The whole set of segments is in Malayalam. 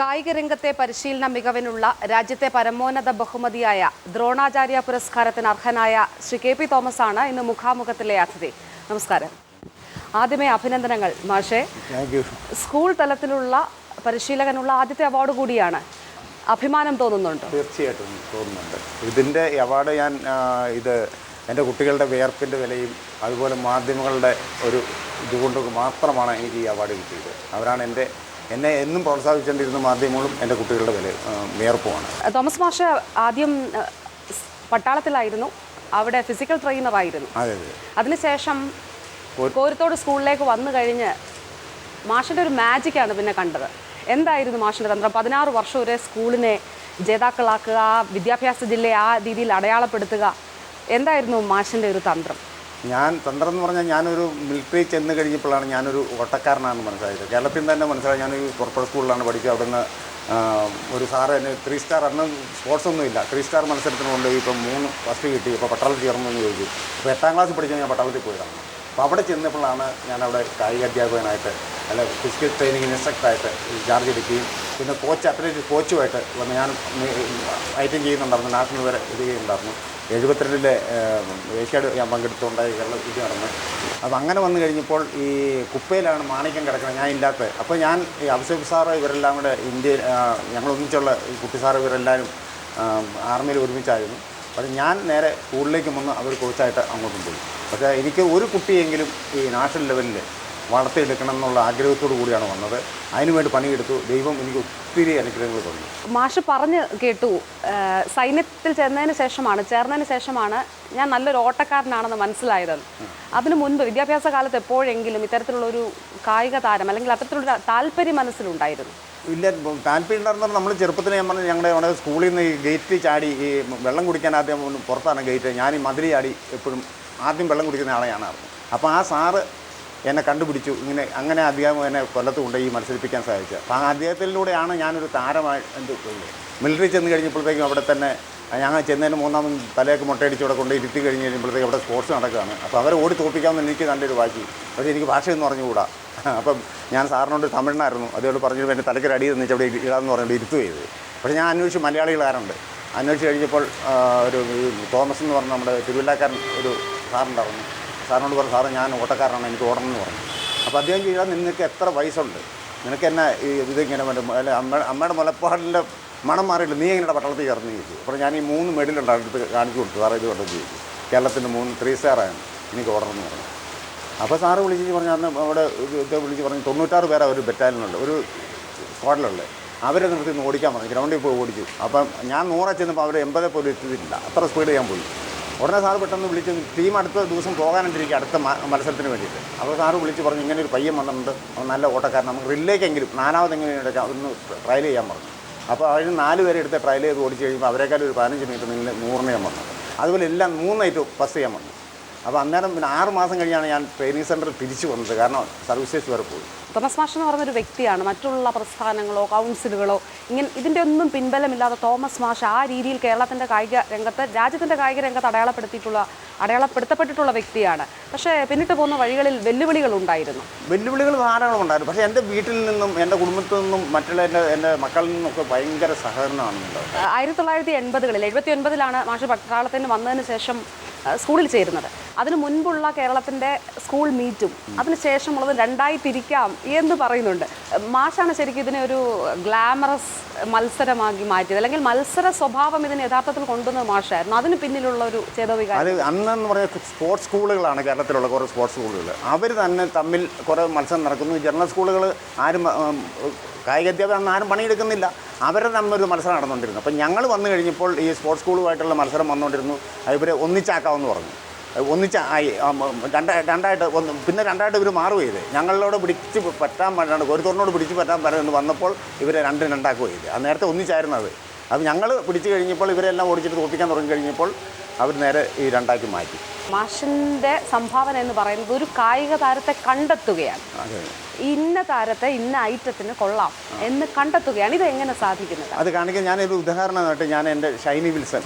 കായിക രംഗത്തെ പരിശീലന മികവിനുള്ള രാജ്യത്തെ പരമോന്നത ബഹുമതിയായ ദ്രോണാചാര്യ പുരസ്കാരത്തിന് അർഹനായ ശ്രീ കെ പി തോമസ് ആണ് ഇന്ന് മുഖാമുഖത്തിലെ അതിഥി. നമസ്കാരം. ആദ്യമേ അഭിനന്ദനങ്ങൾ മാഷേ. സ്കൂൾ തലത്തിലുള്ള പരിശീലകനുള്ള ആദ്യത്തെ അവാർഡ് കൂടിയാണ്. അഭിമാനം തോന്നുന്നുണ്ട്? തീർച്ചയായിട്ടും തോന്നുന്നുണ്ട്. ഇതിന്റെ അവാർഡ് ഞാൻ ഇത് എന്റെ കുട്ടികളുടെ വിയർപ്പിന്റെ വിലയും അതുപോലെ മാധ്യമങ്ങളുടെ ഒരു ഇതുകൊണ്ട് മാത്രമാണ് എനിക്ക് ഈ അവാർഡ് കിട്ടിയത്. അവരാണ് എന്റെ എന്നെ എന്നും പ്രോത്സാഹിച്ചുകൊണ്ടിരുന്ന മാധ്യമങ്ങളും എന്റെ കുട്ടികളുടെ വില വിയർപ്പുമാണ്. തോമസ് മാഷ് ആദ്യം പട്ടാളത്തിലായിരുന്നു അവിടെ ഫിസിക്കൽ ട്രെയിനറായിരുന്നു അതെ അതെ അതിനുശേഷം കോരത്തോട് സ്കൂളിലേക്ക് വന്നു കഴിഞ്ഞ് മാഷിന്റെ ഒരു മാജിക്കാണ് പിന്നെ കണ്ടത്. എന്തായിരുന്നു മാഷിന്റെ തന്ത്രം? പതിനാറ് വർഷം ഒരു സ്കൂളിനെ ജേതാക്കളാക്കുക വിദ്യാഭ്യാസ ജില്ലയെ ആ രീതിയിൽ അടയാളപ്പെടുത്തുക. എന്തായിരുന്നു മാഷിന്റെ ഒരു തന്ത്രം? ഞാൻ തന്ത്രം എന്ന് പറഞ്ഞാൽ ഞാനൊരു മിലിറ്ററി ചെന്ന് കഴിഞ്ഞപ്പോഴാണ് ഞാനൊരു ഓട്ടക്കാരനാണെന്ന് മനസ്സിലായത്. കേരളത്തിൽ തന്നെ മനസ്സിലായി. ഞാനൊരു കോർപ്പറേറ്റ് സ്കൂളിലാണ് പഠിച്ചത് അവിടുന്ന് ഒരു സാറ് എന്നെ ത്രീ സ്റ്റാർ അന്ന് സ്പോർട്സ് ഒന്നും ഇല്ല. ത്രീ സ്റ്റാർ മത്സരത്തിന് കൊണ്ടുപോയി. ഇപ്പം മൂന്ന് ഫസ്റ്റ് കിട്ടി. ഇപ്പോൾ പട്ടാളത്തിൽ ചേർന്നു എന്ന് ചോദിച്ചു. അപ്പോൾ എട്ടാം ക്ലാസ് പഠിച്ചാൽ ഞാൻ പട്ടാളത്തിൽ പോയതാണ്. അപ്പോൾ അവിടെ ചെന്നപ്പോഴാണ് അവിടെ കായിക അധ്യാപകനായിട്ട് അല്ല ഫിസിക്കൽ ട്രെയിനിങ് ഇൻസ്ട്രക്ടറായിട്ട് ചാർജ് എടുക്കുകയും പിന്നെ കോച്ച് അത്ലറ്റിക് കോച്ചുമായിട്ട് വന്ന് ഞാൻ ഐറ്റം ചെയ്യുന്നുണ്ടായിരുന്നു. നാഷണൽ വരെ ഇത് ചെയ്യുന്നുണ്ടായിരുന്നു. എഴുപത്തിരണ്ടിലെ ഏഷ്യാഡ് ഞാൻ പങ്കെടുത്തുകൊണ്ടായി കേരള ഇത് നടന്ന്. അപ്പം അങ്ങനെ വന്നു കഴിഞ്ഞപ്പോൾ ഈ കുപ്പയിലാണ് മാണിക്യം കിടക്കുന്നത്. ഞാൻ ഇല്ലാത്ത. അപ്പോൾ ഞാൻ ഈ അഭിഷേക് സാറ് ഇവരെല്ലാം കൂടെ ഇന്ത്യ ഞങ്ങൾ ഒന്നിച്ചുള്ള ഈ കുട്ടി സാറ് ഇവരെല്ലാവരും ആർമിയിൽ ഒരുമിച്ചായിരുന്നു. പക്ഷേ ഞാൻ നേരെ സ്കൂളിലേക്ക് വന്ന് അവർ കോച്ചായിട്ട് അങ്ങോട്ടും പോയി. പക്ഷേ എനിക്ക് ഒരു കുട്ടിയെങ്കിലും ഈ നാഷണൽ ലെവലിൽ വളർത്തിയെടുക്കണം എന്നുള്ള ആഗ്രഹത്തോടു കൂടിയാണ് വന്നത്. അതിനുവേണ്ടി പണിയെടുത്തു. ദൈവം എനിക്ക് ഒത്തിരി അനുഗ്രഹങ്ങൾ തന്നു. മാഷ് പറഞ്ഞ് കേട്ടു സൈന്യത്തിൽ ചേർന്നതിന് ശേഷമാണ് ചേർന്നതിന് ശേഷമാണ് ഞാൻ നല്ലൊരു ഓട്ടക്കാരനാണെന്ന് മനസ്സിലായതെന്ന് അതിനു മുൻപ് വിദ്യാഭ്യാസ കാലത്ത് എപ്പോഴെങ്കിലും ഇത്തരത്തിലുള്ള ഒരു കായിക താരം അല്ലെങ്കിൽ അത്തരത്തിലുള്ള താല്പര്യം മനസ്സിലുണ്ടായിരുന്നു. ഇല്ല താല്പര്യം ഉണ്ടായിരുന്നത് നമ്മൾ ചെറുപ്പത്തിൽ ഞാൻ പറഞ്ഞു ഞങ്ങളുടെ അവിടെ സ്കൂളിൽ നിന്ന് ഈ ഗേറ്റ് ചാടി ഈ വെള്ളം കുടിക്കാൻ ആദ്യം പുറത്താണ് ഗേറ്റ് ഞാൻ ഈ മതിരി ചാടി എപ്പോഴും ആദ്യം വെള്ളം കുടിക്കുന്ന അറിഞ്ഞത് അപ്പോൾ ആ സാറ് എന്നെ കണ്ടുപിടിച്ചു. ഇങ്ങനെ അങ്ങനെ അദ്ദേഹം എന്നെ കൊല്ലത്ത് കൊണ്ടുപോയി മത്സരിപ്പിക്കാൻ സാധിച്ചത് അപ്പോൾ ആ അദ്ദേഹത്തിലൂടെയാണ് ഞാനൊരു താരമായി എന്ത് മിലിറ്ററി ചെന്ന് കഴിഞ്ഞപ്പോഴത്തേക്കും അവിടെ തന്നെ ഞങ്ങൾ ചെന്നതിന് മൂന്നാമത് തലയൊക്കെ മുട്ടയടിച്ച് ഇവിടെ കൊണ്ട് ഇരുത്തി കഴിഞ്ഞ് കഴിയുമ്പോഴത്തേക്ക് അവിടെ സ്പോർട്സ് നടക്കുകയാണ്. അപ്പോൾ അവരെ ഓടി തോപ്പിക്കാമെന്ന് എനിക്ക് നല്ലൊരു വാശി. പക്ഷേ എനിക്ക് ഭാഷയൊന്നും അറിഞ്ഞുകൂടാ. അപ്പം ഞാൻ സാറിനോട് തമിഴിനായിരുന്നു. അതോട് പറഞ്ഞു എന്റെ തലയ്ക്കൊരു അടി തന്നിച്ച് അവിടെ ഇടാന്ന് പറഞ്ഞിട്ട് ഇരുത്തു ചെയ്ത്. പക്ഷേ ഞാൻ അന്വേഷിച്ച് മലയാളികളാരുണ്ട്. അന്വേഷിച്ച് കഴിഞ്ഞപ്പോൾ ഒരു തോമസ് എന്ന് പറഞ്ഞ നമ്മുടെ തിരുവല്ലാക്കാരൻ ഒരു സാറുണ്ടായിരുന്നു. സാറിനോട് പറഞ്ഞു സാറ് ഞാൻ ഓട്ടക്കാരനാണ് എനിക്ക് ഓടണം എന്ന് പറഞ്ഞു. അപ്പോൾ അദ്ദേഹം ചെയ്താൽ നിനക്ക് എത്ര വയസ്സുണ്ട്? നിനക്ക് എന്നാ ഇതിങ്ങനെ അമ്മയുടെ മുലപ്പാടിന്റെ മണം മാറിയില്ല നീ എങ്ങനെയാണ് പട്ടാളത്തിൽ ഇറങ്ങി ചോദിച്ചു അപ്പോൾ ഞാൻ ഈ മൂന്ന് മെഡലുണ്ടാണ് എടുത്ത് കാണിച്ചു കൊടുത്തു. സാറേ ഇത് കൊണ്ടെന്ന് ചോദിച്ചു കേരളത്തിന്റെ മൂന്ന് ത്രീ സ്റ്റാറാണ്. എനിക്ക് ഓർഡർ എന്ന് പറഞ്ഞു. അപ്പോൾ സാറ് വിളിച്ച് പറഞ്ഞു അന്ന് അവിടെ വിളിച്ച് പറഞ്ഞു തൊണ്ണൂറ്റാറ് പേരാ ഒരു ബറ്റാലിയനുണ്ട് ഒരു സ്ക്വാഡിലുള്ളത്. അവരെ നിർത്തി ഒന്ന് ഓടിക്കാൻ പറഞ്ഞു. ഗ്രൗണ്ടിൽ പോയി ഓടിച്ചു. അപ്പം ഞാൻ നൂറെ ചെന്നപ്പോൾ അവർ എൺപതെ പോലും എത്തിയിട്ടില്ല. അത്ര സ്പീഡ് ഞാൻ പോയി. ഉടനെ സാറ് പെട്ടെന്ന് വിളിച്ച് ടീം അടുത്ത ദിവസം പോകാനുണ്ടിരിക്കുക അടുത്ത മത്സരത്തിന് വേണ്ടിയിട്ട്. അപ്പോൾ സാറ് വിളിച്ച് പറഞ്ഞു ഇങ്ങനെ ഒരു പയ്യൻ വന്നിട്ടുണ്ട്. നല്ല ഓട്ടക്കാരൻ നമുക്ക് റില്ലേക്കെങ്കിലും നാലാമതെങ്കിലും ഒന്ന് ട്രയൽ ചെയ്യാൻ പറഞ്ഞു. അപ്പോൾ അതിന് നാല് പേരെ എടുത്ത് ട്രയൽ ചെയ്ത് ഓടിച്ച് കഴിയുമ്പോൾ അവരെക്കാളും ഒരു പതിനഞ്ച് മിനിറ്റ് നിന്ന് നൂറിന് ഞാൻ വന്നു. അതുപോലെ എല്ലാം മൂന്നായിട്ട് ഫസ്റ്റ് ചെയ്യാൻ വന്നു. അപ്പോൾ അന്നേരം പിന്നെ ആറ് മാസം കഴിഞ്ഞാണ് ഞാൻ ട്രെയിനിങ് സെന്ററിൽ തിരിച്ചു വന്നത്. കാരണം സർവീസസ് വരെ പോയി. തോമസ് മാഷ് എന്ന് പറഞ്ഞൊരു വ്യക്തിയാണ്. മറ്റുള്ള പ്രസ്ഥാനങ്ങളോ കൗൺസിലുകളോ ഇങ്ങനെ ഇതിന്റെ ഒന്നും പിൻബലമില്ലാതെ തോമസ് മാഷ് ആ രീതിയിൽ കേരളത്തിന്റെ കായിക രംഗത്ത് രാജ്യത്തിന്റെ കായിക രംഗത്ത് അടയാളപ്പെടുത്തിയിട്ടുള്ള അടയാളപ്പെടുത്തപ്പെട്ടിട്ടുള്ള വ്യക്തിയാണ്. പക്ഷേ പിന്നിട്ട് പോകുന്ന വഴികളിൽ വെല്ലുവിളികൾ ഉണ്ടായിരുന്നു. വെല്ലുവിളികൾ ധാരാളം ഉണ്ടായിരുന്നു. പക്ഷേ എന്റെ വീട്ടിൽ നിന്നും എന്റെ കുടുംബത്തിൽ നിന്നും മറ്റുള്ള എന്റെ എന്റെ മക്കളിൽ നിന്നൊക്കെ ഭയങ്കര സഹകരണമാണ് ആയിരത്തി തൊള്ളായിരത്തി എൺപതുകളിൽ എഴുപത്തി ഒൻപതിലാണ് മാഷ് പട്ടാളത്തിന് വന്നതിന് ശേഷം സ്കൂളിൽ ചേരുന്നത്. അതിനു മുൻപുള്ള കേരളത്തിന്റെ സ്കൂൾ മീറ്റും അതിനുശേഷമുള്ളത് രണ്ടായി തിരിക്കാം എന്ന് പറയുന്നുണ്ട്. മാഷാണ് ശരിക്കും ഇതിനെ ഒരു ഗ്ലാമറസ് മത്സരമാക്കി മാറ്റിയത്. അല്ലെങ്കിൽ മത്സര സ്വഭാവം ഇതിന് യഥാർത്ഥത്തിൽ കൊണ്ടുവന്നത് മാഷായിരുന്നു. അതിന് പിന്നിലുള്ള ഒരു അന്നെന്ന് പറഞ്ഞാൽ സ്പോർട്സ് സ്കൂളുകളാണ് കേരളത്തിലുള്ള കുറേ സ്പോർട്സ് സ്കൂളുകൾ. അവർ തന്നെ തമ്മിൽ കുറേ മത്സരം നടക്കുന്നു. ജനറൽ സ്കൂളുകൾ ആരും കായിക അധ്യാപകർ അന്ന് ആരും പണിയെടുക്കുന്നില്ല. അവരുടെ തമ്മിലൊരു മത്സരം നടന്നുകൊണ്ടിരുന്നു. അപ്പം ഞങ്ങൾ വന്നു കഴിഞ്ഞപ്പോൾ ഈ സ്പോർട്സ് സ്കൂളുമായിട്ടുള്ള മത്സരം വന്നുകൊണ്ടിരുന്നു. ഇവരെ ഒന്നിച്ചാക്കാമെന്ന് പറഞ്ഞു. ഒന്നിച്ച ആയി രണ്ട രണ്ടായിട്ട് ഒന്ന് പിന്നെ രണ്ടായിട്ട് ഇവർ മാറുക ചെയ്ത്. ഞങ്ങളോട് പിടിച്ച് പറ്റാൻ പറ്റാണ്ട് കോരിത്തോറിനോട് പിടിച്ച് പറ്റാൻ പറ്റുന്നു വന്നപ്പോൾ ഇവരെ രണ്ടും രണ്ടാക്കുകയും ചെയ്ത്. അത് നേരത്തെ ഒന്നിച്ചായിരുന്നു അത്. അപ്പം ഞങ്ങൾ പിടിച്ചു കഴിഞ്ഞപ്പോൾ ഇവരെല്ലാം ഓടിച്ചിട്ട് തോപ്പിക്കാൻ തുടങ്ങി കഴിഞ്ഞപ്പോൾ അവർ നേരെ ഈ രണ്ടാക്കി മാറ്റി. മാഷിന്റെ സംഭാവന എന്ന് പറയുന്നത് ഒരു കായിക താരത്തെ കണ്ടെത്തുകയാണ്. ഇന്ന താരത്തെ ഇന്ന ഐറ്റത്തിന് കൊള്ളാം എന്ന് കണ്ടെത്തുകയാണ്. ഇത് എങ്ങനെ സാധിക്കുന്നത്? അത് കാണിക്കാൻ ഞാനൊരു ഉദാഹരണമായിട്ട് ഞാൻ എന്റെ ഷൈനി വിൽസൺ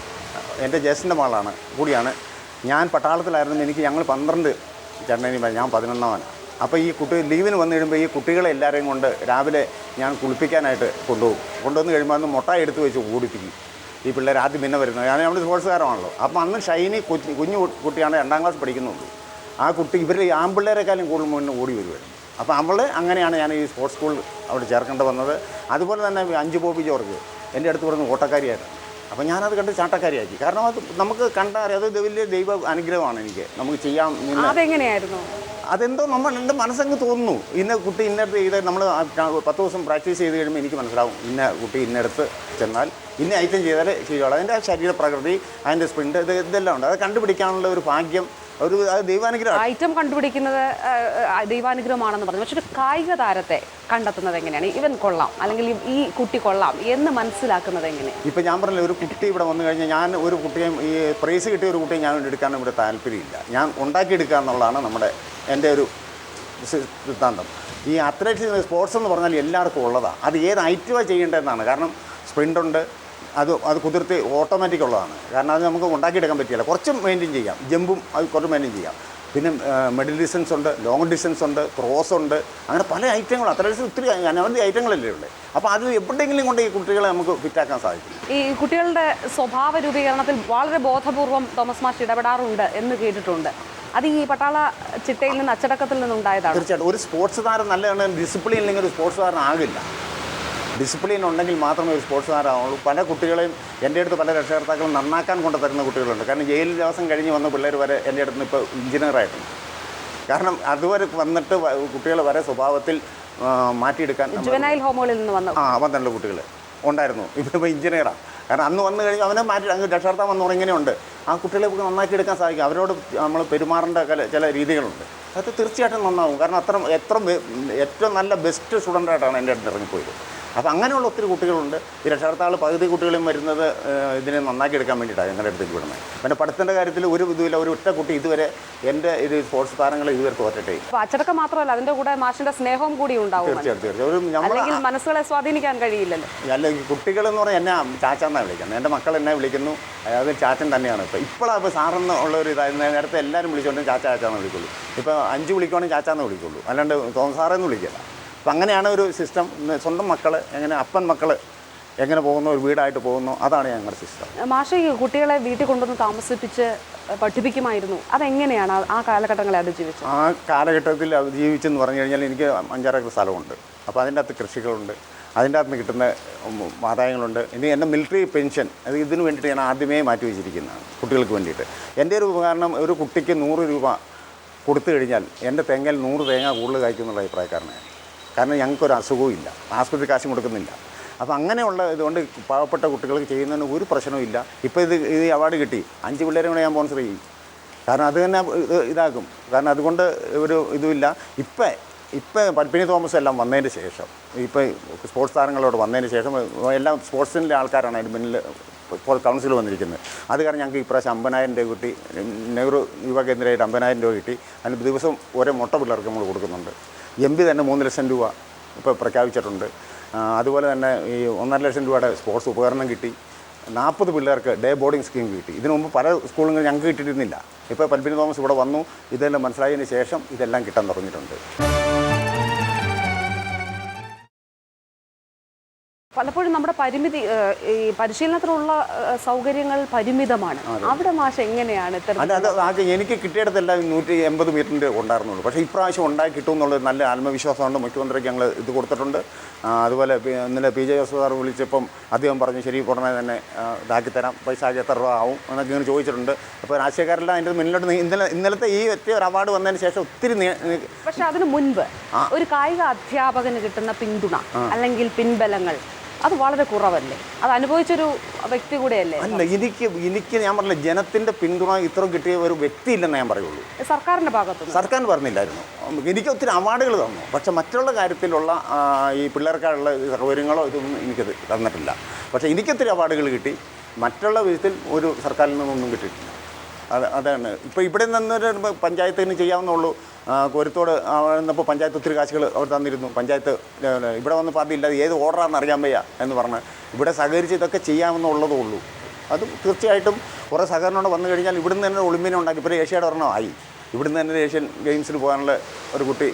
എന്റെ ജേസിന്റെ മകളാണ് കൂടിയാണ്. ഞാൻ പട്ടാളത്തിലായിരുന്നു. എനിക്ക് ഞങ്ങൾ പന്ത്രണ്ട് ചേട്ടനും ഞാൻ പതിനൊന്നാമനാണ്. അപ്പോൾ ഈ കുട്ടി ലീവിന് വന്നു കഴിയുമ്പോൾ ഈ കുട്ടികളെ എല്ലാവരെയും കൊണ്ട് രാവിലെ ഞാൻ കുളിപ്പിക്കാനായിട്ട് കൊണ്ടുപോകും. കൊണ്ടുവന്ന് കഴിയുമ്പോൾ അന്ന് മുട്ട എടുത്ത് വെച്ച് ഓടിപ്പിക്കും. ഈ പിള്ളേർ ആദ്യം പിന്നെ വരുന്നത്. ഞാൻ നമ്മുടെ സ്പോർട്സുകാരമാണല്ലോ അപ്പോൾ അന്ന് ഷൈനി കുഞ്ഞു കുഞ്ഞു കുട്ടിയാണ് രണ്ടാം ക്ലാസ് പഠിക്കുന്നുള്ളൂ. ആ കുട്ടി ഇവർ ആൺപിള്ളേരെക്കാളും കൂടുതൽ മുന്നേ ഓടി വരുമായിരുന്നു അപ്പോൾ അവൾ അങ്ങനെയാണ് ഞാൻ ഈ സ്പോർട്സ് സ്കൂളിൽ അവിടെ ചേർക്കേണ്ടി വന്നത്. അതുപോലെ തന്നെ അഞ്ചു ബോബി ജോർജ് എന്റെ അടുത്ത് പറഞ്ഞ് ഓട്ടക്കാരിയായിരുന്നു. അപ്പോൾ ഞാനത് കണ്ട് ചാട്ടക്കാരിയാക്കി. കാരണം അത് നമുക്ക് കണ്ടറിയാം അത് വലിയ ദൈവ അനുഗ്രഹമാണ് എനിക്ക്. നമുക്ക് ചെയ്യാൻ അതെങ്ങനെയായിരുന്നു? അതെന്തോ നമ്മൾ എന്റെ മനസ്സങ്ങ് തോന്നുന്നു. ഇന്ന കുട്ടി ഇന്നടുത്ത് ചെയ്ത് നമ്മൾ പത്ത് ദിവസം പ്രാക്ടീസ് ചെയ്ത് കഴിയുമ്പോൾ എനിക്ക് മനസ്സിലാവും. ഇന്ന കുട്ടി ഇന്നടുത്ത് ചെന്നാൽ ഇന്ന ഐറ്റം ചെയ്താൽ ശരിയുള്ളൂ അതിന്റെ ശരീരപ്രകൃതി അതിന്റെ സ്പ്രിന്റ് ഇത് ഇതെല്ലാം ഉണ്ട്. അത് കണ്ടുപിടിക്കാനുള്ള ഒരു ഭാഗ്യം ഒരു ദൈവാനുഗ്രഹം. ഐറ്റം കണ്ടുപിടിക്കുന്നത് ദൈവാനുഗ്രഹമാണെന്ന് പറഞ്ഞു. പക്ഷെ ഒരു കായിക താരത്തെ കണ്ടെത്തുന്നത് എങ്ങനെയാണ്? ഇവൻ കൊള്ളാം. അല്ലെങ്കിൽ ഈ- കുട്ടി കൊള്ളാം എന്ന് മനസ്സിലാക്കുന്നത് എങ്ങനെ ഇപ്പം ഞാൻ പറഞ്ഞില്ല ഒരു കുട്ടി ഇവിടെ വന്നു കഴിഞ്ഞാൽ ഞാൻ ഒരു കുട്ടിയും ഈ പ്രൈസ് കിട്ടിയ ഒരു കുട്ടിയെ ഞാൻ എടുക്കാൻ ഇവിടെ താല്പര്യമില്ല. ഞാൻ ഉണ്ടാക്കിയെടുക്കുക എന്നുള്ളതാണ് നമ്മുടെ എന്റെ ഒരു സിദ്ധാന്തം. ഈ അത്ലറ്റിക്സ് സ്പോർട്സ് എന്ന് പറഞ്ഞാൽ എല്ലാവർക്കും ഉള്ളതാണ്. അത് ഏത് ഐറ്റമാണ് ചെയ്യേണ്ടതെന്നാണ്. കാരണം സ്പ്രിന്റ് ഉണ്ട് അത് അത് കുതിർത്ത് ഓട്ടോമാറ്റിക് ഉള്ളതാണ്. കാരണം അത് നമുക്ക് ഉണ്ടാക്കിയെടുക്കാൻ പറ്റില്ല. കുറച്ച് മെയിന്റെയിൻ ചെയ്യാം. ജമ്പും അത് കുറച്ച് മെയിന്റെയിൻ ചെയ്യാം. പിന്നെ മിഡിൽ ഡിസ്റ്റൻസ് ഉണ്ട് ലോങ് ഡിസ്റ്റൻസ് ഉണ്ട് ക്രോസ് ഉണ്ട് അങ്ങനെ പല ഐറ്റങ്ങളും അത്ലറ്റിക്സ് ഒത്തിരി അനവധി ഐറ്റങ്ങളല്ലേ ഉള്ളത് അപ്പോൾ അത് എവിടെയെങ്കിലും കൊണ്ട് ഈ കുട്ടികളെ നമുക്ക് ഫിറ്റാക്കാൻ സാധിക്കും. ഈ കുട്ടികളുടെ സ്വഭാവ രൂപീകരണത്തിൽ വളരെ ബോധപൂർവം തോമസ് മാഷ് ഇടപെടാറുണ്ട് എന്ന് കേട്ടിട്ടുണ്ട്. അത് ഈ പട്ടാള ചിട്ടയിൽ നിന്ന് അച്ചടക്കത്തിൽ നിന്നുണ്ടായതാണ്. തീർച്ചയായിട്ടും. ഒരു സ്പോർട്സ് താരം നല്ലതാണ്. ഡിസിപ്ലിൻ ഇല്ലെങ്കിൽ ഒരു സ്പോർട്സ് താരം ആകില്ല ഡിസിപ്ലിൻ ഉണ്ടെങ്കിൽ മാത്രമേ ഒരു സ്പോർട്സ് താരമാവുള്ളൂ. പല കുട്ടികളെയും എന്റെ അടുത്ത് പല രക്ഷകർത്താക്കളും നന്നാക്കാൻ കൊണ്ട് തരുന്ന കുട്ടികളുണ്ട്. കാരണം ജയിൽ ദിവസം കഴിഞ്ഞ് വന്ന പിള്ളേർ വരെ എന്റെ അടുത്ത് നിന്ന് ഇപ്പോൾ എഞ്ചിനീയറായിട്ടുണ്ട് കാരണം അതുവരെ വന്നിട്ട് കുട്ടികൾ വരെ സ്വഭാവത്തിൽ മാറ്റിയെടുക്കാൻ ഹോമോളിൽ നിന്ന് വന്ന ആ വന്നിട്ടുള്ള കുട്ടികൾ ഉണ്ടായിരുന്നു. ഇപ്പോൾ ഇപ്പോൾ എഞ്ചിനീയറാണ് കാരണം അന്ന് വന്നു കഴിഞ്ഞാൽ അവനെ മാറ്റി അങ്ങ് രക്ഷകർത്താൻ വന്നു ഇങ്ങനെയുണ്ട്. ആ കുട്ടികളെ നമുക്ക് നന്നാക്കി എടുക്കാൻ സാധിക്കും. അവരോട് നമ്മൾ പെരുമാറേണ്ട ചില ചില രീതികളുണ്ട്. അത് തീർച്ചയായിട്ടും നന്നാവും കാരണം അത്ര എത്ര ഏറ്റവും നല്ല ബെസ്റ്റ് സ്റ്റുഡന്റായിട്ടാണ് എന്റെ അടുത്ത് ഇറങ്ങിപ്പോയത്. അപ്പോൾ അങ്ങനെയുള്ള ഒത്തിരി കുട്ടികളുണ്ട്. ഈ രക്ഷകർത്താക്കൾ പകുതി കുട്ടികളും വരുന്നത് ഇതിനെ നന്നാക്കി എടുക്കാൻ വേണ്ടിയിട്ടാണ് ഞങ്ങളുടെ അടുത്തേക്ക് വിടുന്നത്. പിന്നെ പഠിത്തത്തിന്റെ കാര്യത്തിൽ ഒരു ഇതുമില്ല. ഒരു ഒറ്റ കുട്ടി ഇതുവരെ എന്റെ ഇത് സ്പോർട്സ് താരങ്ങൾ ഇതുവരെ തോറ്റട്ടെ അപ്പോൾ അച്ചടക്കം മാത്രമല്ല അതിന്റെ കൂടെ മാഷിന്റെ സ്നേഹവും കൂടി ഉണ്ടാവും. തീർച്ചയായിട്ടും തീർച്ചയായും ഒരു മനസ്സുകളെ സ്വാധീനിക്കാൻ കഴിയില്ലല്ലോ. അല്ല കുട്ടികൾ എന്ന് പറഞ്ഞാൽ എന്നെ ചാച്ചാന്നാണ് വിളിക്കുന്നത്. എന്റെ മക്കൾ എന്നെ വിളിക്കുന്നു. അതായത് ചാച്ചൻ തന്നെയാണ്. ഇപ്പോൾ ഇപ്പോഴാണ് ഇപ്പോൾ സാറെന്ന് ഉള്ള ഒരു ഇതായിരുന്നു നേരത്തെ എല്ലാവരും വിളിച്ചുകൊണ്ട് ചാച്ച ചാച്ചാന്ന് വിളിക്കുള്ളൂ. ഇപ്പോൾ അഞ്ച് വിളിക്കുവാണെങ്കിൽ ചാച്ചാന്ന് വിളിക്കുള്ളൂ. അല്ലാണ്ട് തോമസ് സാറെന്ന് വിളിക്കില്ല. അപ്പം അങ്ങനെയാണ് ഒരു സിസ്റ്റം സ്വന്തം മക്കൾ എങ്ങനെ അപ്പൻ മക്കൾ എങ്ങനെ പോകുന്നു ഒരു വീടായിട്ട് പോകുന്നു അതാണ് ഞങ്ങളുടെ സിസ്റ്റം മാഷ ഈ കുട്ടികളെ വീട്ടിൽ കൊണ്ടുവന്ന് താമസിപ്പിച്ച് പഠിപ്പിക്കുമായിരുന്നു. അതെങ്ങനെയാണ് ആ- കാലഘട്ടങ്ങളെ അതിജീവിച്ചത് ആ കാലഘട്ടത്തിൽ അത് ജീവിച്ചെന്ന് പറഞ്ഞു കഴിഞ്ഞാൽ എനിക്ക് അഞ്ചാറ് ഏക്കർ സ്ഥലമുണ്ട്. അപ്പോൾ അതിന്റെ അകത്ത് കൃഷികളുണ്ട്. അതിന്റെ അകത്ത് കിട്ടുന്ന ആദായങ്ങളുണ്ട്. ഇനി എന്റെ മിലിറ്ററി പെൻഷൻ അത് ഇതിന് വേണ്ടിയിട്ട് ഞാൻ ആദ്യമേ മാറ്റി വെച്ചിരിക്കുന്നതാണ് കുട്ടികൾക്ക് വേണ്ടിയിട്ട്. എന്റെ ഒരു ഉപകാരണം ഒരു കുട്ടിക്ക് നൂറ് രൂപ കൊടുത്തു കഴിഞ്ഞാൽ എന്റെ തെങ്ങൽ നൂറ് തേങ്ങ കൂടുതൽ കായ്ക്കുന്നുള്ള അഭിപ്രായക്കാരനാണ് കാരണം ഞങ്ങൾക്കൊരു അസുഖവും ഇല്ല ആശുപത്രി കാശും കൊടുക്കുന്നില്ല. അപ്പോൾ അങ്ങനെയുള്ള ഇതുകൊണ്ട് പാവപ്പെട്ട കുട്ടികൾക്ക് ചെയ്യുന്നതിന് ഒരു പ്രശ്നവും ഇല്ല. ഇപ്പോൾ ഇത് ഈ അവാർഡ് കിട്ടി. അഞ്ച് പിള്ളേരെ കൂടെ ഞാൻ സ്പോൺസർ ചെയ്യും. കാരണം അത് തന്നെ ഇത് ഇതാക്കും. കാരണം അതുകൊണ്ട് ഒരു ഇതുമില്ല. ഇപ്പം ഇപ്പം പഠിപ്പിനി തോമസ് എല്ലാം വന്നതിന് ശേഷം ഇപ്പം സ്പോർട്സ് താരങ്ങളോട് വന്നതിന് ശേഷം എല്ലാം സ്പോർട്സിന്റെ ആൾക്കാരാണ് അതിന് മുന്നിൽ ഇപ്പോൾ കൗൺസിൽ വന്നിരിക്കുന്നത്. അത് കാരണം ഞങ്ങൾക്ക് ഇപ്രാവശ്യം അമ്പതിനായിരം രൂപ കിട്ടി. നെഹ്റു യുവ കേന്ദ്രമായിട്ട് അമ്പതിനായിരം രൂപ കിട്ടി. അതിന് ദിവസം ഒരേ മുട്ട പിള്ളേർക്ക് നമ്മൾ കൊടുക്കുന്നുണ്ട്. എം പി തന്നെ മൂന്ന് ലക്ഷം രൂപ ഇപ്പോൾ പ്രഖ്യാപിച്ചിട്ടുണ്ട്. അതുപോലെ തന്നെ ഈ ഒന്നര ലക്ഷം രൂപയുടെ സ്പോർട്സ് ഉപകരണം കിട്ടി. നാൽപ്പത് പിള്ളേർക്ക് ഡേ ബോർഡിംഗ് സ്കീം കിട്ടി. ഇതിനു മുമ്പ് പല സ്കൂളുകളും ഞങ്ങൾക്ക് കിട്ടിയിരുന്നില്ല. ഇപ്പോൾ പൽബിൻ തോമസ് ഇവിടെ വന്നു. ഇതെല്ലാം മനസ്സിലായതിന് ശേഷം ഇതെല്ലാം കിട്ടാൻ തുടങ്ങിയിട്ടുണ്ട്. പലപ്പോഴും നമ്മുടെ പരിമിതി ഈ പരിശീലനത്തിനുള്ള സൗകര്യങ്ങൾ പരിമിതമാണ്. അവിടെ മാഷ എങ്ങനെയാണ് ആകെ എനിക്ക് കിട്ടിയിടത്തെല്ലാം നൂറ്റി എൺപത് മീറ്ററിന്റെ ഉണ്ടായിരുന്നുള്ളൂ. പക്ഷേ ഇപ്രാവശ്യം ഉണ്ടായി കിട്ടും എന്നുള്ളൊരു നല്ല ആത്മവിശ്വാസമുണ്ട്. മുഖ്യമന്ത്രിക്ക് ഞങ്ങൾ ഇത് കൊടുത്തിട്ടുണ്ട്. അതുപോലെ ഇന്നലെ പി ജെ ജോസഫ് സാർ വിളിച്ചപ്പം അദ്ദേഹം പറഞ്ഞു ശരി ഉടനെ തന്നെ ഇതാക്കി തരാം. പൈസ ആക്കി എത്ര രൂപ ആവും? എന്നൊക്കെ ഇങ്ങനെ ചോദിച്ചിട്ടുണ്ട്. അപ്പോൾ രാഷ്ട്രീയക്കാരെല്ലാം അതിന്റെ മുന്നിലോട്ട് ഇന്നലെ ഇന്നലത്തെ ഈ ഒറ്റ ഒരു അവാർഡ് വന്നതിന് ശേഷം ഒത്തിരി പക്ഷേ അതിനു മുൻപ് ഒരു കായിക അധ്യാപകന് കിട്ടുന്ന പിന്തുണ അല്ലെങ്കിൽ പിൻബലങ്ങൾ അത് വളരെ കുറവല്ലേ? അത് അനുഭവിച്ചൊരു വ്യക്തി കൂടെയല്ലേ? അല്ല എനിക്ക് എനിക്ക് ഞാൻ പറഞ്ഞില്ല ജനത്തിന്റെ പിന്തുണ ഇത്രയും കിട്ടിയ ഒരു വ്യക്തി ഇല്ലെന്ന് ഞാൻ പറയുള്ളൂ. സർക്കാരിന്റെ ഭാഗത്ത് സർക്കാർ പറഞ്ഞില്ലായിരുന്നു. എനിക്ക് ഒത്തിരി അവാർഡുകൾ തന്നു. പക്ഷെ മറ്റുള്ള കാര്യത്തിലുള്ള ഈ പിള്ളേർക്കായുള്ള സൗകര്യങ്ങളോ ഇതൊന്നും എനിക്ക് തന്നിട്ടില്ല. പക്ഷേ എനിക്കൊത്തിരി അവാർഡുകൾ കിട്ടി. മറ്റുള്ള വിധത്തിൽ ഒരു സർക്കാരിൽ നിന്നൊന്നും കിട്ടിയിട്ടില്ല. അത് അതാണ്. ഇപ്പോൾ ഇവിടെ നിന്നൊരു പഞ്ചായത്തിന് ചെയ്യാവുന്നുള്ളൂ കോരത്തോട് വന്നപ്പോൾ പഞ്ചായത്ത് ഒത്തിരി കാശുകൾ അവർ തന്നിരുന്നു. പഞ്ചായത്ത് ഇവിടെ വന്ന് പാർട്ടിയില്ല ഏത് ഓർഡറാണെന്ന് അറിയാൻ വയ്യ എന്ന് പറഞ്ഞ് ഇവിടെ സഹകരിച്ച് ഇതൊക്കെ ചെയ്യാമെന്നുള്ളതേ ഉള്ളൂ. അത് തീർച്ചയായിട്ടും കുറേ സഹകരണോടെ വന്നു കഴിഞ്ഞാൽ ഇവിടുന്ന് തന്നെ ഒളിമ്പിനെ ഉണ്ടാക്കി. ഇപ്പോൾ ഏഷ്യയുടെ ഒരെണ്ണം ആയി. ഇവിടുന്ന് തന്നെ ഏഷ്യൻ ഗെയിംസിൽ പോകാനുള്ള ഒരു കുട്ടി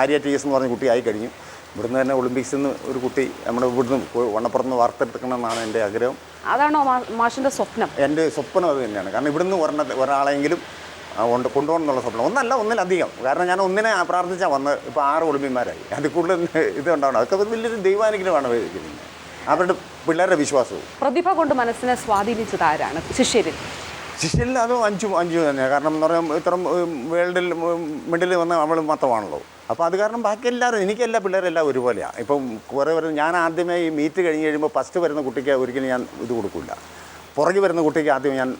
ആര്യ ടി എസ് എന്ന് പറഞ്ഞ കുട്ടി ആയി കഴിഞ്ഞു. ഇവിടുന്ന് തന്നെ ഒളിമ്പിക്സിൽ നിന്ന് ഒരു കുട്ടി നമ്മുടെ ഇവിടുന്ന് വണ്ണപ്പുറത്ത് വാർത്തെടുക്കണമെന്നാണ് എന്റെ ആഗ്രഹം. അതാണോ മാഷിന്റെ സ്വപ്നം? എന്റെ സ്വപ്നം അത് തന്നെയാണ്. കാരണം ഇവിടുന്ന് ഒരെണ്ണ ഒരാളെങ്കിലും കൊണ്ട് കൊണ്ടുപോകണം എന്നുള്ള സ്വപ്നം. ഒന്നല്ല ഒന്നിലധികം. കാരണം ഞാൻ ഒന്നിനെ പ്രാർത്ഥിച്ചാൽ വന്ന് ഇപ്പോൾ ആറ് ഒളിമ്പ്യന്മാരായി അതിൽ കൂടുതൽ ഇത് ഉണ്ടാവണം അതൊക്കെ വലിയൊരു ദൈവാനുഗ്രഹമാണ് വഹിക്കുന്നത് അവരുടെ പിള്ളേരുടെ വിശ്വാസവും. പ്രതിഭ കൊണ്ട് മനസ്സിനെ സ്വാധീനിച്ചത് ആരാണ്? ശിഷ്യരിൽ. ശിഷ്യരിൽ അത് അഞ്ചും അഞ്ചും തന്നെയാണ് കാരണം എന്ന് പറയുമ്പോൾ ഇത്ര വേൾഡിൽ മിഡിൽ വന്ന അവൾ മാത്രമാണല്ലോ. അപ്പോൾ അത് കാരണം ബാക്കി എല്ലാവരും എനിക്കെല്ലാ പിള്ളേരെല്ലാം ഒരുപോലെയാണ് ഇപ്പം കുറേ വരുന്ന ഞാൻ ആദ്യമേ ഈ മീറ്റ് കഴിഞ്ഞ് കഴിയുമ്പോൾ ഫസ്റ്റ് വരുന്ന കുട്ടിക്ക് ഒരിക്കലും ഞാൻ ഇത് കൊടുക്കില്ല പുറകെ വരുന്ന കുട്ടിക്ക് ആദ്യം ഞാൻ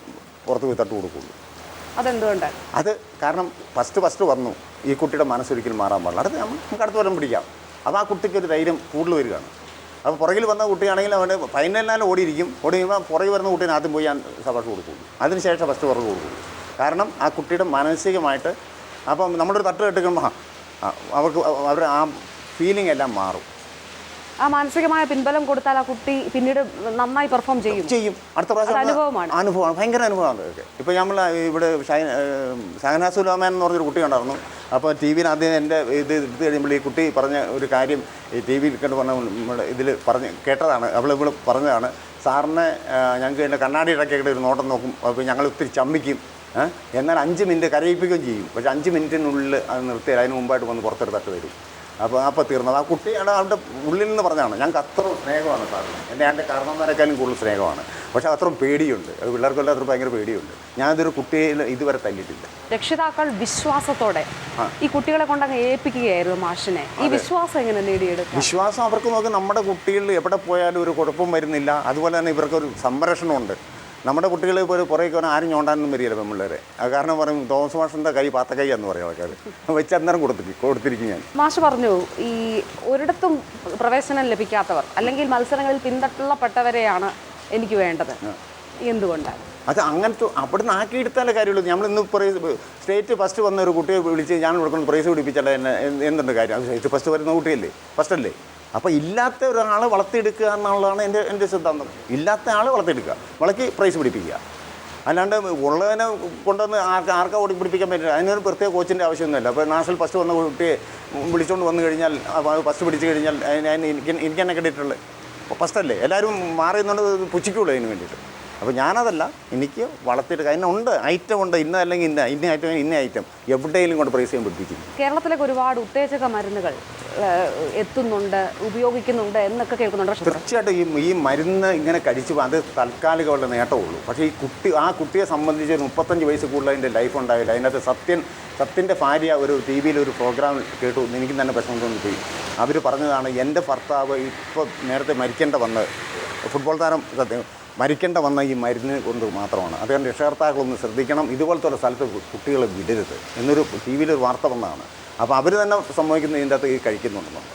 പുറത്ത് പോയി തട്ട് കൊടുക്കുള്ളൂ. അതെന്തുകൊണ്ട്? അത് കാരണം ഫസ്റ്റ് ഫസ്റ്റ് വന്നു. ഈ കുട്ടിയുടെ മനസ്സൊരിക്കലും മാറാൻ പാടില്ല. അടുത്ത് നമുക്ക് അടുത്ത വരം പിടിക്കാം. അപ്പോൾ ആ കുട്ടിക്ക് ഒരു ധൈര്യം കൂടുതൽ വരികയാണ്. അപ്പോൾ പുറകിൽ വന്ന കുട്ടിയാണെങ്കിൽ അവന്റെ ഫൈനലിനാലും ഓടിയിരിക്കും. ഓടി കഴിയുമ്പോൾ പുറകിൽ വരുന്ന കുട്ടീനെ ആദ്യം പോയി ഞാൻ സഭാഷ് കൊടുക്കുള്ളൂ അതിനുശേഷം ഫസ്റ്റ് പുറകെ കൊടുക്കുള്ളൂ കാരണം ആ കുട്ടിയുടെ മാനസികമായിട്ട് അപ്പം നമ്മളൊരു തട്ട് കെട്ടിക്കുമ്പോൾ അവർക്ക് അവരുടെ ആ ഫീലിംഗ് എല്ലാം മാറും. ആ മാനസികമായ പിൻബലം കൊടുത്താൽ ആ കുട്ടി പിന്നീട് നന്നായി പെർഫോം ചെയ്യും. ചെയ്യും. അടുത്ത പ്രാവശ്യം അനുഭവമാണ്. അനുഭവമാണ്. ഭയങ്കര അനുഭവമാണ് ഇപ്പൊ ഇപ്പോൾ നമ്മൾ ഇവിടെ ഷഹനാസുലാമൻ എന്ന് പറഞ്ഞൊരു കുട്ടി ഉണ്ടായിരുന്നു. അപ്പോൾ ടി വിയിൽ ആദ്യം എന്റെ ഇത് എടുത്ത് കഴിയുമ്പോൾ ഈ കുട്ടി പറഞ്ഞ ഒരു കാര്യം ഈ ടി വിയിൽ കണ്ട് പറഞ്ഞ നമ്മുടെ ഇതിൽ പറഞ്ഞ് കേട്ടതാണ്. അവൾ ഇവിടെ പറഞ്ഞതാണ്. സാറിനെ ഞങ്ങൾക്ക് എന്റെ കണ്ണാടി ഇടയ്ക്കൊക്കെ ഒരു നോട്ടം നോക്കും. അപ്പോൾ ഞങ്ങൾ ഒത്തിരി ചമ്മിക്കും. എന്നാൽ അഞ്ച് മിനിറ്റ് കരയിപ്പിക്കുകയും ചെയ്യും. പക്ഷേ അഞ്ച് മിനിറ്റിനുള്ളിൽ അത് നിർത്തിയാൽ അതിന് മുമ്പായിട്ട് വന്ന് പുറത്തൊരു തട്ട് വരും അപ്പോൾ അപ്പോൾ തീർന്നത്. ആ കുട്ടിയുടെ അവന്റെ ഉള്ളിൽ നിന്ന് പറഞ്ഞതാണ് ഞങ്ങൾക്ക് അത്ര സ്നേഹമാണ് സാറിന് എന്റെ എന്റെ കാരണന്മാരെക്കാളും കൂടുതൽ സ്നേഹമാണ്. പക്ഷേ അത്രയും പേടിയുണ്ട്. അത് പിള്ളേർക്കെല്ലാം അത്ര ഭയങ്കര പേടിയുണ്ട്. ഞാനതൊരു കുട്ടിയെ ഇതുവരെ തല്ലിയിട്ടില്ല. രക്ഷിതാക്കൾ വിശ്വാസത്തോടെ ഈ കുട്ടികളെ കൊണ്ടങ്ങ് ഏൽപ്പിക്കുകയായിരുന്നു മാഷിനെ. ഈ വിശ്വാസം എങ്ങനെ നേടിയെടുക്കും? വിശ്വാസം അവർക്ക് നോക്കി നമ്മുടെ കുട്ടികളിൽ എവിടെ പോയാലും ഒരു കുഴപ്പം വരുന്നില്ല. അതുപോലെ തന്നെ ഇവർക്കൊരു സംരക്ഷണമുണ്ട്. നമ്മുടെ കുട്ടികൾ ഇപ്പോൾ ഒരു പുറകെ വരാൻ ആരും ഞോണ്ടാനൊന്നും വരികയില്ല പെമ്പിള്ളേരെ അത് കാരണം പറയും തോമസ് മാഷിന്റെ കൈ പാത്ത കൈ എന്ന് പറയും ആൾക്കാർ വെച്ച് അന്നേരം കൊടുത്തിരിക്കും കൊടുത്തിരിക്കും ഞാൻ. മാഷ് പറഞ്ഞു ഈ ഒരിടത്തും പ്രവേശനം ലഭിക്കാത്തവർ അല്ലെങ്കിൽ മത്സരങ്ങളിൽ പിന്തള്ളപ്പെട്ടവരെയാണ് എനിക്ക് വേണ്ടത്. എന്തുകൊണ്ടാണ്? അത് അങ്ങനത്തെ അവിടെ നിന്ന് ആക്കിയെടുത്താലേ കാര്യമുള്ളൂ. നമ്മൾ ഇന്ന് പ്രൈസ് സ്റ്റേറ്റ് ഫസ്റ്റ് വന്ന ഒരു കുട്ടിയെ വിളിച്ച് ഞാൻ കൊടുക്കുന്ന പ്രൈസ് പിടിപ്പിച്ചാലേ എന്നെ എന്ത് എന്തുണ്ട് കാര്യം? അത് സ്റ്റേറ്റ് ഫസ്റ്റ് വരുന്ന കുട്ടിയല്ലേ? ഫസ്റ്റ് അല്ലേ? അപ്പോൾ ഇല്ലാത്ത ഒരാളെ വളർത്തിയെടുക്കുക എന്നുള്ളതാണ് എന്റെ എന്റെ സിദ്ധാന്തം. ഇല്ലാത്ത ആളെ വളർത്തിയെടുക്കുക. വളക്കി പ്രൈസ് പിടിപ്പിക്കുക. അല്ലാണ്ട് ഉള്ളതിനെ കൊണ്ടുവന്ന് ആർക്ക് ആർക്കാ ഓടി പിടിപ്പിക്കാൻ പറ്റില്ല. അതിനൊരു പ്രത്യേക കോച്ചിന്റെ ആവശ്യമൊന്നുമില്ല. അപ്പോൾ നാഷണൽ ഫസ്റ്റ് വന്ന കുട്ടിയെ വിളിച്ചുകൊണ്ട് വന്നു കഴിഞ്ഞാൽ ഫസ്റ്റ് പിടിച്ചു കഴിഞ്ഞാൽ അതിന് എനിക്ക് എനിക്ക് തന്നെ കിട്ടിയിട്ടുള്ളത് ഫസ്റ്റ് അല്ലേ? എല്ലാവരും മാറിയെന്നുള്ളത് പുച്ഛിക്കുള്ളൂ അതിന് വേണ്ടിയിട്ട്. അപ്പോൾ ഞാനതല്ല എനിക്ക് വളർത്തിയിട്ട് എന്നെ ഉണ്ട് ഐറ്റം ഉണ്ട് ഇന്ന അല്ലെങ്കിൽ ഇന്ന ഇന്ന ഐറ്റം ഇന്ന ഐറ്റം. എവിടെയെങ്കിലും കൊണ്ട് പ്രൈസ് ചെയ്യാൻ പിടിപ്പിക്കും കേരളത്തിലേക്ക് ഒരുപാട് ഉത്തേജക മരുന്നുകൾ എത്തുന്നുണ്ട് ഉപയോഗിക്കുന്നുണ്ട് എന്നൊക്കെ കേൾക്കുന്നുണ്ട് പക്ഷേ തീർച്ചയായിട്ടും ഈ ഈ മരുന്ന് ഇങ്ങനെ കഴിച്ചു അത് താൽക്കാലികമുള്ള നേട്ടമുള്ളൂ. പക്ഷേ ഈ കുട്ടി ആ കുട്ടിയെ സംബന്ധിച്ച് ഒരു മുപ്പത്തഞ്ച് വയസ്സ് കൂടുതൽ അതിന്റെ ലൈഫ് ഉണ്ടാവില്ല. അതിനകത്ത് സത്യൻ സത്യന്റെ ഭാര്യ ഒരു ടി വിയിൽ ഒരു പ്രോഗ്രാം കേട്ടു. എനിക്കും തന്നെ പ്രശ്നം തോന്നിപ്പോയി അവർ പറഞ്ഞതാണ് എന്റെ ഭർത്താവ് ഇപ്പോൾ നേരത്തെ മരിക്കേണ്ട വന്നത് ഫുട്ബോൾ താരം സത്യം മരിക്കേണ്ട വന്ന ഈ മരുന്ന് കൊണ്ട് മാത്രമാണ്. അതുകൊണ്ട് രക്ഷകർത്താക്കളൊന്ന് ശ്രദ്ധിക്കണം. ഇതുപോലത്തെ സ്ഥലത്ത് കുട്ടികളെ വിടരുത്. എന്നൊരു ടി വിയിലൊരു വാർത്ത വന്നതാണ്. അപ്പോൾ അവർ തന്നെ സംഭവിക്കുന്ന ഇതിന്റെ അകത്ത് ഈ കഴിക്കുന്നുണ്ടെന്നുണ്ട്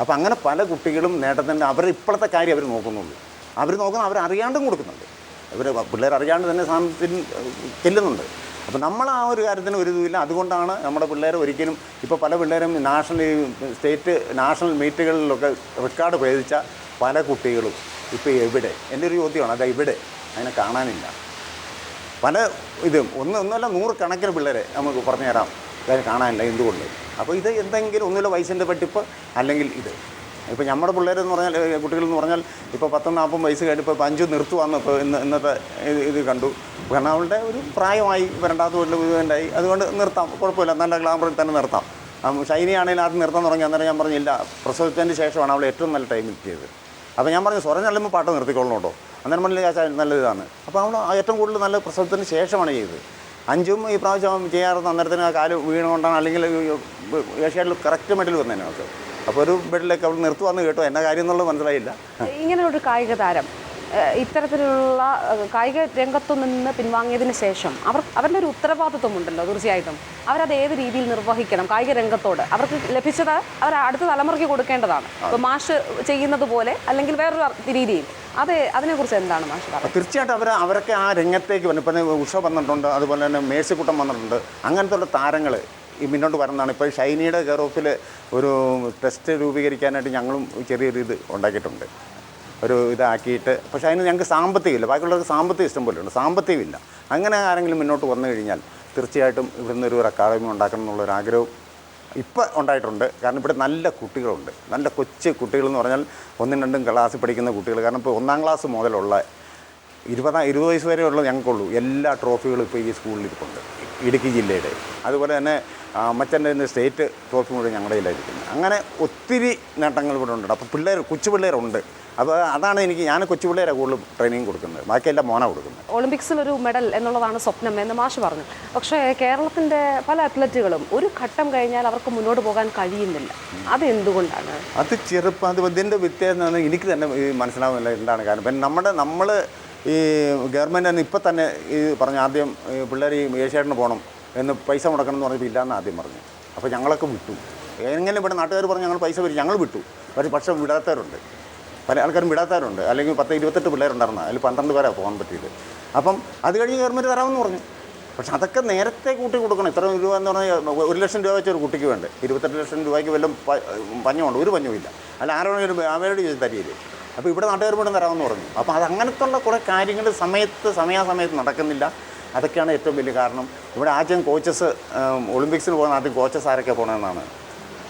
അപ്പോൾ അങ്ങനെ പല കുട്ടികളും നേട്ടത്തിന്റെ അവർ ഇപ്പോഴത്തെ കാര്യം അവർ നോക്കുന്നുള്ളൂ. അവർ നോക്കുന്ന അവർ അറിയാണ്ടും കൊടുക്കുന്നുണ്ട്. അവർ പിള്ളേർ അറിയാണ്ട് തന്നെ സാധനത്തിന് ചെല്ലുന്നുണ്ട്. അപ്പോൾ നമ്മൾ ആ ഒരു കാര്യത്തിന് ഒരു ഇതുമില്ല. അതുകൊണ്ടാണ് നമ്മുടെ പിള്ളേർ ഒരിക്കലും ഇപ്പോൾ പല പിള്ളേരും നാഷണൽ സ്റ്റേറ്റ് നാഷണൽ മീറ്റുകളിലൊക്കെ റെക്കോർഡ് ഭേദിച്ച പല കുട്ടികളും ഇപ്പോൾ എവിടെ? എന്റെ ഒരു ചോദ്യമാണ്. അതാ ഇവിടെ. അതിനെ കാണാനില്ല. പല ഇതും. ഒന്ന് ഒന്നുമല്ല നൂറുകണക്കിന് പിള്ളേരെ നമുക്ക് പറഞ്ഞു തരാം അതായത് കാണാനില്ല എന്തുകൊണ്ട്? അപ്പോൾ ഇത് എന്തെങ്കിലും ഒന്നുമില്ല വയസ്സിന്റെ പറ്റിപ്പ് അല്ലെങ്കിൽ ഇത്. ഇപ്പോൾ നമ്മുടെ പിള്ളേരെന്ന് പറഞ്ഞാൽ കുട്ടികളെന്ന് പറഞ്ഞാൽ ഇപ്പോൾ പത്തും നാൽപ്പതും വയസ്സ് കഴിഞ്ഞ് ഇപ്പോൾ അഞ്ച് നിർത്തുവാന്ന് ഇപ്പോൾ ഇന്ന് ഇന്നത്തെ ഇത് കണ്ടു. കാരണം അവളുടെ ഒരു പ്രായമായി രണ്ടാമത്തെ വീട്ടിൽ ഇതുണ്ടായി. അതുകൊണ്ട് നിർത്താം. കുഴപ്പമില്ല. നല്ല ഗ്ലാമറിൽ തന്നെ നിർത്താം. ഷൈനി ആണെങ്കിൽ ആദ്യം നിർത്താൻ തുടങ്ങി. അന്നേരം ഞാൻ പറഞ്ഞില്ല. പ്രസവത്തിന്റെ ശേഷമാണ് അവൾ ഏറ്റവും നല്ല ടൈം ചെയ്തത് അപ്പോൾ ഞാൻ പറഞ്ഞു സ്വരം നല്ലുമ്പോൾ പാട്ട് നിർത്തിക്കൊള്ളണം കേട്ടോ. അന്നേരം ചാച്ചാ നല്ല ഇതാണ്. അപ്പോൾ അവൾ ഏറ്റവും കൂടുതൽ നല്ല പ്രസവത്തിന് ശേഷമാണ് ചെയ്തത്. അഞ്ചും ഈ പ്രാവശ്യം ചെയ്യാറുണ്ട്. അന്നേരത്തിന് ആ കാൽ വീണുകൊണ്ടാണ് അല്ലെങ്കിൽ ഏഷ്യാഡിൽ കറക്റ്റ് മെഡൽ അവർക്ക് അപ്പോൾ ഒരു ബെഡിലേക്ക് അവൾ നിർത്തുവാന്ന് കേട്ടോ. എന്ന കാര്യം എന്നുള്ളത് മനസ്സിലായില്ല. ഇങ്ങനെ ഒരു കായിക താരം ഇത്തരത്തിലുള്ള കായിക രംഗത്തു നിന്ന് പിൻവാങ്ങിയതിന് ശേഷം അവർ അവരുടെ ഒരു ഉത്തരവാദിത്വം ഉണ്ടല്ലോ തീർച്ചയായിട്ടും. അവരത് ഏത് രീതിയിൽ നിർവഹിക്കണം കായിക രംഗത്തോട്? അവർക്ക് ലഭിച്ചത് അവർ അടുത്ത തലമുറയ്ക്ക് കൊടുക്കേണ്ടതാണ്. ഇപ്പോൾ മാഷ് ചെയ്യുന്നത് പോലെ അല്ലെങ്കിൽ വേറൊരു രീതിയിൽ. അത് അതിനെക്കുറിച്ച് എന്താണ് മാഷ് പറയുന്നത്? തീർച്ചയായിട്ടും അവർ അവരൊക്കെ ആ രംഗത്തേക്ക് വന്നു ഇപ്പം ഉഷ വന്നിട്ടുണ്ട് അതുപോലെ തന്നെ മേഴ്സിക്കുട്ടം വന്നിട്ടുണ്ട്. അങ്ങനത്തെ ഉള്ള താരങ്ങൾ ഈ മുന്നോട്ട് വരുന്നതാണ്. ഇപ്പോൾ ഷൈനിയുടെ കെയർ ഓഫിൽ ഒരു ടെസ്റ്റ് രൂപീകരിക്കാനായിട്ട് ഞങ്ങളും ചെറിയൊരു ഇത് ഉണ്ടാക്കിയിട്ടുണ്ട്. ഒരു ഇതാക്കിയിട്ട് പക്ഷേ അതിന് ഞങ്ങൾക്ക് സാമ്പത്തികമില്ല. ബാക്കിയുള്ളവർക്ക് സാമ്പത്തിക ഇഷ്ടം പോലെ ഉണ്ട് സാമ്പത്തികമില്ല. അങ്ങനെ ആരെങ്കിലും മുന്നോട്ട് വന്നു കഴിഞ്ഞാൽ തീർച്ചയായിട്ടും ഇവിടുന്ന് ഒരു അക്കാദമി ഉണ്ടാക്കണം എന്നുള്ളൊരു ആഗ്രഹവും ഇപ്പോൾ ഉണ്ടായിട്ടുണ്ട്. കാരണം ഇവിടെ നല്ല കുട്ടികളുണ്ട്. നല്ല കൊച്ചു കുട്ടികൾ എന്ന് പറഞ്ഞാൽ ഒന്നും രണ്ടും ക്ലാസ്സിൽ പഠിക്കുന്ന കുട്ടികൾ. കാരണം ഇപ്പോൾ ഒന്നാം ക്ലാസ് മുതലുള്ള ഇരുപതാം ഇരുപത് വയസ്സ് വരെ വരെയുള്ള ഞങ്ങൾക്കുള്ളൂ. എല്ലാ ട്രോഫികളും ഇപ്പോൾ ഈ സ്കൂളിൽ ഇരിപ്പുണ്ട്. ഇടുക്കി ജില്ലയുടെ. അതുപോലെ തന്നെ അമ്മച്ചന്റെ സ്റ്റേറ്റ് ട്രോഫി മുഴുവൻ ഞങ്ങളുടെ കയ്യിലായിരിക്കുന്നത് അങ്ങനെ ഒത്തിരി നേട്ടങ്ങൾ ഇവിടെ ഉണ്ട്. അപ്പോൾ പിള്ളേർ കൊച്ചു പിള്ളേരുണ്ട്. അപ്പോൾ അതാണ് എനിക്ക് ഞാൻ കൊച്ചു പിള്ളേരാണ് കൂടുതൽ ട്രെയിനിങ് കൊടുക്കുന്നത് ബാക്കിയെല്ലാം മോനാണ് കൊടുക്കുന്നത്. ഒളിമ്പിക്സിൽ ഒരു മെഡൽ എന്നുള്ളതാണ് സ്വപ്നം എന്ന് മാഷ് പറഞ്ഞു. പക്ഷേ കേരളത്തിന്റെ പല അത്ലറ്റുകളും ഒരു ഘട്ടം കഴിഞ്ഞാൽ അവർക്ക് മുന്നോട്ട് പോകാൻ കഴിയുന്നില്ല. അതെന്തുകൊണ്ടാണ്? അത് ചെറുപ്പം അത് ഇതിന്റെ വ്യത്യാസം എനിക്ക് തന്നെ മനസ്സിലാവുന്നില്ല എന്താണ് കാരണം. പിന്നെ നമ്മുടെ നമ്മൾ ഈ ഗവൺമെന്റ് തന്നെ ഇപ്പം തന്നെ ഈ പറഞ്ഞ ആദ്യം പിള്ളേർ ഈ ഏഷ്യാഡിന് പോകണം എന്ന് പൈസ മുടക്കണം എന്ന് പറഞ്ഞപ്പോൾ ഇല്ലയെന്ന് ആദ്യം പറഞ്ഞു. അപ്പോൾ ഞങ്ങളൊക്കെ വിട്ടു. എങ്ങനെ ഇവിടെ നാട്ടുകാർ പറഞ്ഞു ഞങ്ങൾ പൈസ വരും ഞങ്ങൾ വിട്ടു. പക്ഷേ പക്ഷേ വിടാത്തവരുണ്ട്. പല ആൾക്കാരും വിടാത്തവരുണ്ട്. അല്ലെങ്കിൽ പത്ത് ഇരുപത്തെട്ട് പിള്ളേരുണ്ടായിരുന്നു. അതിൽ പന്ത്രണ്ട് പേരാണ് പോകാൻ പറ്റിയത്. അപ്പം അത് കഴിഞ്ഞ് ഗവൺമെന്റ് തരാമെന്ന് പറഞ്ഞു. പക്ഷെ അതൊക്കെ നേരത്തെ കൂട്ടി കൊടുക്കണം. ഇത്ര രൂപ എന്ന് പറഞ്ഞാൽ ഒരു ലക്ഷം രൂപ വെച്ച് ഒരു കുട്ടിക്ക് വേണ്ട? ഇരുപത്തെട്ട് ലക്ഷം രൂപയ്ക്ക് വല്ലതും പ- പഞ്ഞമുണ്ട് ഒരു പഞ്ഞുമില്ല അല്ല ആരോടെങ്കിലും അവരോട് ചോദിച്ച് തരിയില്ലേ അപ്പോൾ ഇവിടെ നാട്ടുകാർ വീണ്ടും തരാമെന്ന് പറഞ്ഞു. അപ്പോൾ അത് അങ്ങനത്തുള്ള കുറേ കാര്യങ്ങൾ സമയത്ത് സമയാസമയത്ത് നടക്കുന്നില്ല. അതൊക്കെയാണ് ഏറ്റവും വലിയ കാരണം. ഇവിടെ ആദ്യം കോച്ചസ് ഒളിമ്പിക്സിന് പോകുന്ന ആദ്യം കോച്ചസ് ആരൊക്കെ പോകണമെന്നാണ്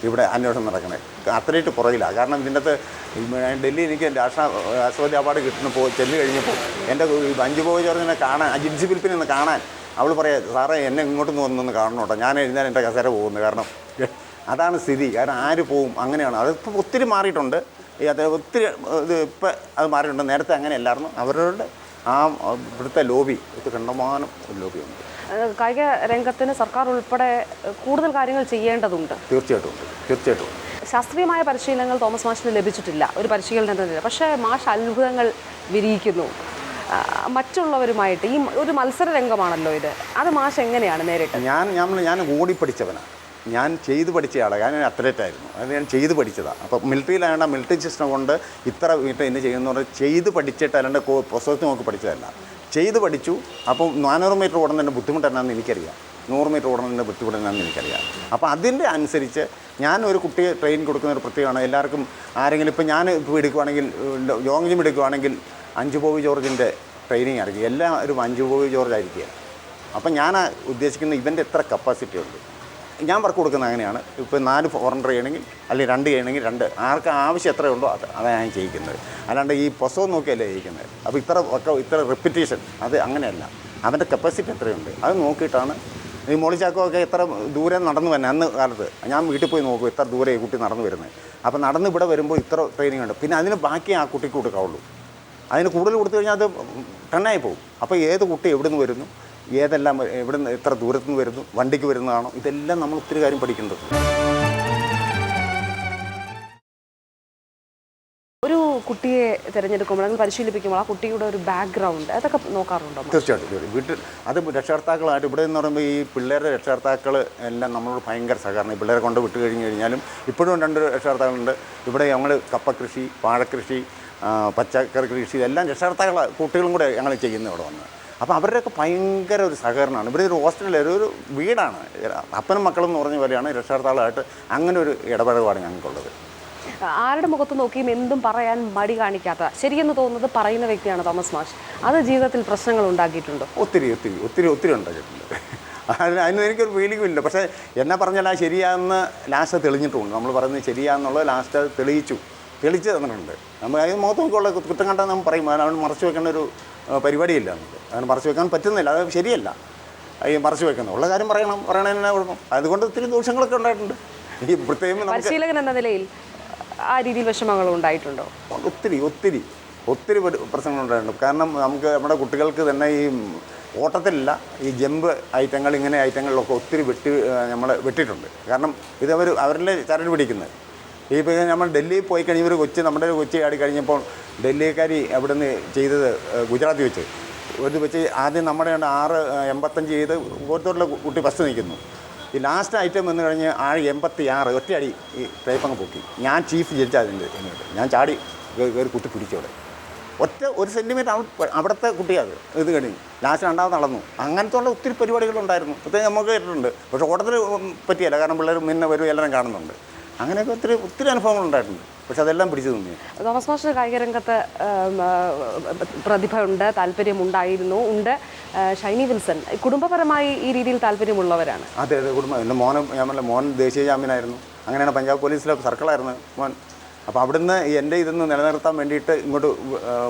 ഇവിടെ അന്വേഷണം നടക്കണേ. അത്രയിട്ട് പുറകിലാണ് കാരണം ഇതിന്റെ അകത്ത് ഡൽഹി എനിക്ക് രാഷ്ട്ര രാഷ്ട്രപതി അവാർഡ് കിട്ടുന്ന പോ ചെന്ന് കഴിഞ്ഞപ്പോൾ എന്റെ അഞ്ചു പോയി ചേർന്നിനെ കാണാൻ ആ ജിൻസി ഫിലിപ്പിനെ ഒന്ന് കാണാൻ അവൾ പറയാ സാറേ എന്നെ ഇങ്ങോട്ട് വന്നൊന്ന് കാണണം കേട്ടോ. ഞാൻ എഴുതാൻ എന്റെ കസേര പോകുന്നു. കാരണം അതാണ് സ്ഥിതി. കാരണം ആര് പോവും? അങ്ങനെയാണ്. അതിപ്പോൾ ഒത്തിരി മാറിയിട്ടുണ്ട്. ഈ അത് ഒത്തിരി ഇത് ഇപ്പം അത് മാറിയിട്ടുണ്ട്. നേരത്തെ അങ്ങനെ അങ്ങനെയല്ലായിരുന്നു അവരുടെ ആ ഇവിടുത്തെ ലോബി ഇത് കണ്ടമാനം ലോബിയുണ്ട്. കായിക രംഗത്തിന് സർക്കാർ ഉൾപ്പെടെ കൂടുതൽ കാര്യങ്ങൾ ചെയ്യേണ്ടതുണ്ട്. തീർച്ചയായിട്ടും തീർച്ചയായിട്ടും ശാസ്ത്രീയമായ പരിശീലനങ്ങൾ തോമസ് മാഷിന് ലഭിച്ചിട്ടില്ല. ഒരു പരിശീലനം തന്നെ നിലയിൽ പക്ഷേ മാഷ് അത്ഭുതങ്ങൾ വിരിയിക്കുന്നു. മറ്റുള്ളവരുമായിട്ട് ഈ ഒരു മത്സര രംഗമാണല്ലോ ഇത്. അത് മാഷ് എങ്ങനെയാണ് നേരിട്ട് ഞാൻ ഞാൻ ഞാൻ ഓടി പഠിച്ചവനാണ് ഞാൻ ചെയ്തു പഠിച്ച ആളാണ് ഞാൻ അത്ലറ്റ് ആയിരുന്നു. അത് ഞാൻ ചെയ്ത് പഠിച്ചതാണ് അപ്പോൾ മിലിറ്ററിയിലായതുകൊണ്ട് മിലിറ്ററി സിസ്റ്റം കൊണ്ട് ഇത്ര വീട്ടിൽ എന്നെ ചെയ്യുന്ന പറഞ്ഞാൽ ചെയ്ത് പഠിച്ചിട്ട് അല്ലാണ്ട് പുസ്തകത്തിൽ നോക്കി പഠിച്ചതല്ല. ചെയ്ത് പഠിച്ചു. അപ്പോൾ നാനൂറ് മീറ്റർ ഓടുന്നതിന്റെ ബുദ്ധിമുട്ട് എന്നാന്ന് എനിക്കറിയാം. നൂറ് മീറ്റർ ഓടുന്നതിന്റെ ബുദ്ധിമുട്ട് എന്നാന്ന് എനിക്കറിയാം. അപ്പോൾ അതിന്റെ അനുസരിച്ച് ഞാൻ ഒരു കുട്ടിയെ ട്രെയിൻ കൊടുക്കുന്ന ഒരു പ്രത്യേകമാണ്. എല്ലാവർക്കും ആരെങ്കിലും ഇപ്പോൾ ഞാൻ ഇപ്പോൾ എടുക്കുവാണെങ്കിൽ ലോങ് ജിം എടുക്കുവാണെങ്കിൽ അഞ്ചു ബോബി ജോർജിന്റെ ട്രെയിനിങ് ആയിരിക്കും. എല്ലാവരും അഞ്ചു ബോബി ജോർജ് ആയിരിക്കുക അപ്പം ഞാൻ ഉദ്ദേശിക്കുന്ന ഇവന്റെ എത്ര കപ്പാസിറ്റി ഉണ്ട്? ഞാൻ വർക്ക് കൊടുക്കുന്നത് അങ്ങനെയാണ്. ഇപ്പോൾ നാല് ഫോറണ്ടർ ചെയ്യണമെങ്കിൽ അല്ലെങ്കിൽ രണ്ട് ചെയ്യണമെങ്കിൽ രണ്ട്. ആർക്ക് ആവശ്യം എത്രയുണ്ടോ അത് അതാണ് ഞാൻ ചെയ്യിക്കുന്നത്. അല്ലാണ്ട് ഈ പുസ്തകം നോക്കിയല്ലേ ചെയ്യിക്കുന്നത്. അപ്പോൾ ഇത്ര ഒക്കെ ഇത്ര റിപ്പിറ്റേഷൻ അത് അങ്ങനെയല്ല. അവന്റെ കപ്പാസിറ്റി എത്രയുണ്ട്? അത് നോക്കിയിട്ടാണ് ഈ മോളിച്ചാക്കമൊക്കെ എത്ര ദൂരം നടന്നു തന്നെ അന്ന് കാലത്ത്. ഞാൻ വീട്ടിൽ പോയി നോക്കും ഇത്ര ദൂരെ ഈ കുട്ടി നടന്നു വരുന്നത്. അപ്പോൾ നടന്ന് ഇവിടെ വരുമ്പോൾ ഇത്ര ട്രെയിനിങ് ഉണ്ട്. പിന്നെ അതിന് ബാക്കി ആ കുട്ടിക്ക് കൊടുക്കാവുള്ളൂ. അതിന് കൂടുതൽ കൊടുത്തു കഴിഞ്ഞാൽ അത് ടണ്ണായി പോകും. അപ്പോൾ ഏത് കുട്ടി എവിടെ നിന്ന് വരുന്നു? ഏതെല്ലാം എവിടെ നിന്ന് എത്ര ദൂരത്തു നിന്ന് വരുന്നു വണ്ടിക്ക് വരുന്നതാണോ ഇതെല്ലാം നമ്മൾ ഒത്തിരി കാര്യം പഠിക്കുന്നത് ഒരു കുട്ടിയെ തിരഞ്ഞെടുക്കുമ്പോൾ അല്ലെങ്കിൽ പരിശീലിപ്പിക്കുമ്പോൾ ആ കുട്ടിയുടെ ഒരു ബാക്ക്ഗ്രൗണ്ട് അതൊക്കെ നോക്കാറുണ്ടോ? തീർച്ചയായിട്ടും. വീട്ടിൽ അത് രക്ഷകർത്താക്കളായിട്ട് ഇവിടെ എന്ന് പറയുമ്പോൾ ഈ പിള്ളേരുടെ രക്ഷകർത്താക്കൾ എല്ലാം നമ്മളോട് ഭയങ്കര സഹകരണം പിള്ളേരെ കൊണ്ട് വിട്ട് കഴിഞ്ഞ് കഴിഞ്ഞാലും ഇപ്പോഴും രണ്ട് രക്ഷകർത്താക്കളുണ്ട് ഇവിടെ ഞങ്ങൾ കപ്പ കൃഷി വാഴക്കൃഷി പച്ചക്കറി കൃഷി ഇതെല്ലാം രക്ഷകർത്താക്കളെ കുട്ടികളും കൂടെ ഞങ്ങൾ ചെയ്യുന്നത് ഇവിടെ വന്ന് അപ്പോൾ അവരുടെയൊക്കെ ഭയങ്കര ഒരു സഹകരണമാണ്. ഇവിടെ ഒരു ഹോസ്റ്റലിൽ ഒരു ഒരു വീടാണ്. അപ്പനും മക്കളും എന്ന് പറഞ്ഞ പോലെയാണ് രക്ഷകർത്താക്കളായിട്ട് അങ്ങനെ ഒരു ഇടപെടലാണ് ഞങ്ങൾക്കുള്ളത്. ആരുടെ മുഖത്ത് നോക്കിയും എന്തും പറയാൻ മടി കാണിക്കാത്ത ശരിയെന്ന് തോന്നുന്നത് പറയുന്ന വ്യക്തിയാണ് തോമസ് മാഷ്. അത് ജീവിതത്തിൽ പ്രശ്നങ്ങൾ ഉണ്ടാക്കിയിട്ടുണ്ടോ? ഒത്തിരി ഒത്തിരി ഒത്തിരി ഒത്തിരി ഉണ്ടാക്കിയിട്ടുണ്ട്. അതിന് അതിന് എനിക്കൊരു ഫീലിംഗും ഇല്ല. പക്ഷേ എന്നെ പറഞ്ഞാൽ ആ ശരിയാന്ന് ലാസ്റ്റ് തെളിഞ്ഞിട്ടുണ്ട്. നമ്മൾ പറയുന്നത് ശരിയാന്നുള്ളത് ലാസ്റ്റ് അത് തെളിയിച്ചു. തെളിച്ച് തന്നിട്ടുണ്ട്. നമ്മൾ അതിന് മുഖത്ത് നോക്കിയുള്ള കുറ്റം കണ്ടാൽ നമ്മൾ പറയും. അവൻ മറച്ചു വെക്കേണ്ട ഒരു പരിപാടിയില്ല നമുക്ക്. അതിന് മറച്ചു വെക്കാൻ പറ്റുന്നില്ല. അത് ശരിയല്ല. ഈ മറച്ചു വെക്കുന്നത് ഉള്ള കാര്യം പറയണം. പറയണതിന് കുഴപ്പം. അതുകൊണ്ട് ഒത്തിരി ദോഷങ്ങളൊക്കെ ഉണ്ടായിട്ടുണ്ട്. ഈ പ്രത്യേകം പരിശീലകൻ എന്ന നിലയിൽ ആ രീതിയിൽ വിഷമങ്ങൾ ഉണ്ടായിട്ടുണ്ടോ? ഒത്തിരി ഒത്തിരി ഒത്തിരി പ്രശ്നങ്ങൾ പ്രശ്നങ്ങളുണ്ടായിട്ടുണ്ട് കാരണം നമുക്ക് നമ്മുടെ കുട്ടികൾക്ക് തന്നെ ഈ ഓട്ടത്തിലല്ല ഈ ജമ്പ് ഐറ്റങ്ങൾ ഇങ്ങനെ ഐറ്റങ്ങളിലൊക്കെ ഒത്തിരി വെട്ടി നമ്മൾ വെട്ടിയിട്ടുണ്ട്. കാരണം ഇത് അവർ അവരിലെ ചരട് പിടിക്കുന്നത്. ഈ ഇപ്പം നമ്മൾ ഡൽഹിയിൽ പോയി കഴിഞ്ഞ ഒരു കൊച്ചി നമ്മുടെ ഒരു കൊച്ചി ആടി കഴിഞ്ഞപ്പോൾ ഡൽഹിക്കാരി അവിടുന്ന് ചെയ്തത് ഗുജറാത്തിൽ വെച്ച്. ഒരു വെച്ച് ആദ്യം നമ്മുടെ ഉണ്ട് ആറ് എൺപത്തഞ്ച് ചെയ്ത് ഓരോരുത്തരുടെ കുട്ടി ഫസ്റ്റ് നിൽക്കുന്നു. ഈ ലാസ്റ്റ് ഐറ്റം എന്ന് കഴിഞ്ഞ് ആഴ് എൺപത്തി ആറ് ഒറ്റയടി ഈ ടേപ്പങ്ങ് പൊക്കി. ഞാൻ ചീഫ് ജഡ്ജ് അതിന്റെ എന്നിട്ട് ഞാൻ ചാടി കയറി കുട്ടി പിടിച്ചവിടെ ഒറ്റ ഒരു സെന്റിമീറ്റർ അവിടുത്തെ കുട്ടിയാണ് ഇത് കഴിഞ്ഞ്. ലാസ്റ്റ് രണ്ടാമത് നടന്നു. അങ്ങനത്തെ ഉള്ള ഒത്തിരി പരിപാടികളുണ്ടായിരുന്നു. പ്രത്യേകം നമുക്ക് കേട്ടിട്ടുണ്ട്. പക്ഷേ ഓട്ടത്തിൽ പറ്റിയല്ല. കാരണം പിള്ളേർ മുന്നേ വരും എല്ലാവരും കാണുന്നുണ്ട്. അങ്ങനെയൊക്കെ ഒത്തിരി ഒത്തിരി അനുഭവങ്ങൾ ഉണ്ടായിട്ടുണ്ട്. പക്ഷെ അതെല്ലാം പിടിച്ചു നിന്നു തോമസ് മാഷ് കായിക രംഗത്ത് പ്രതിഭയുണ്ട് താല്പര്യമുണ്ടായിരുന്നു ഉണ്ട്. ഷൈനി വിൽസൺ കുടുംബപരമായി ഈ രീതിയിൽ താല്പര്യമുള്ളവരാണ്. അതെ അതെ കുടുംബം എന്റെ മോൻ ഞാൻ പറഞ്ഞ മോൻ ദേശീയ ചാമ്പ്യനായിരുന്നു. അങ്ങനെയാണ് പഞ്ചാബ് പോലീസിലെ സർക്കിളായിരുന്നു മോൻ. അപ്പോൾ അവിടുന്ന് എന്റെ ഇതൊന്ന് നിലനിർത്താൻ വേണ്ടിയിട്ട് ഇങ്ങോട്ട്